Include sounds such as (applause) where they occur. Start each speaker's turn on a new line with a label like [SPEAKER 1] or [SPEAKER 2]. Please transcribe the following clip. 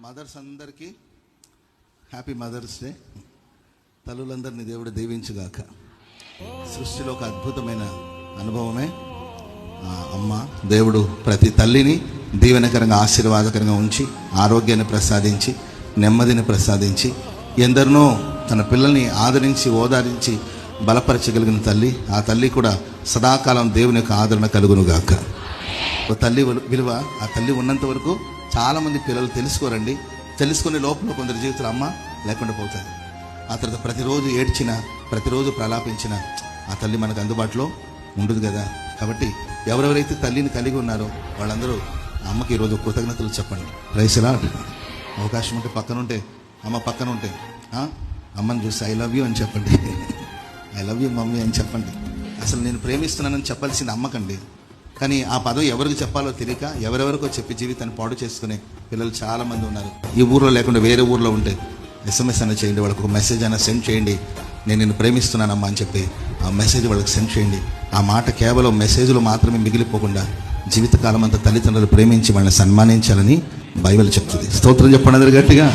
[SPEAKER 1] Mothers అందరికీ happy mother's day. తల్లులందరినీ దేవుడు దీవించుగాక. సృష్టిలో ఒక అద్భుతమైన అనుభవమే. ఆ అమ్మ దేవుడు ప్రతి తల్లిని దీవెనకరంగా ఆశీర్వాదకరంగా ఉంచి ఆరోగ్యాన్ని ప్రసాదించి నెమ్మదిని ప్రసాదించి ఎందరినో తన పిల్లల్ని ఆదరించి ఓదారించి బలపరచగలిగిన తల్లి ఆ తల్లి కూడా సదాకాలం దేవుని యొక్క ఆదరణ కలుగునుగాక. ఓ తల్లి విలువ ఆ తల్లి ఉన్నంత వరకు చాలా మంది పిల్లలు తెలుసుకోరండి. తెలుసుకునే లోపల కొందరి జీవితాలు అమ్మ లేకుండా పోతుంది ఆ తర్వాత ప్రతిరోజు ఏడ్చిన ప్రతిరోజు ప్రలాపించిన ఆ తల్లి మనకు అందుబాటులో ఉండదు కదా. కాబట్టి ఎవరెవరైతే తల్లిని కలిగి ఉన్నారో వాళ్ళందరూ అమ్మకి ఈరోజు కృతజ్ఞతలు చెప్పండి. రైసులా అవకాశం ఉంటే పక్కన ఉంటే అమ్మ పక్కన ఉంటే అమ్మని చూసి ఐ లవ్ యూ అని చెప్పండి. (laughs) ఐ లవ్ యూ మమ్మీ అని చెప్పండి. అసలు నేను ప్రేమిస్తున్నానని చెప్పాల్సింది అమ్మకండి. కానీ ఆ పదం ఎవరికి చెప్పాలో తెలియక ఎవరెవరికో చెప్పి జీవితాన్ని పాడు చేసుకునే పిల్లలు చాలా మంది ఉన్నారు. ఈ ఊర్లో లేకుండా వేరే ఊర్లో ఉంటే ఎస్ఎంఎస్ అయినా చేయండి వాళ్ళకు ఒక మెసేజ్ అయినా సెండ్ చేయండి. నేను నిన్ను ప్రేమిస్తున్నానమ్మా అని చెప్పి ఆ మెసేజ్ వాళ్ళకి సెండ్ చేయండి. ఆ మాట కేవలం మెసేజ్లో మాత్రమే మిగిలిపోకుండా జీవితకాలం అంతా తల్లిదండ్రులు ప్రేమించి వాళ్ళని సన్మానించాలని బైబిల్ చెప్తుంది. స్తోత్రం చెప్పండి అందరు గట్టిగా.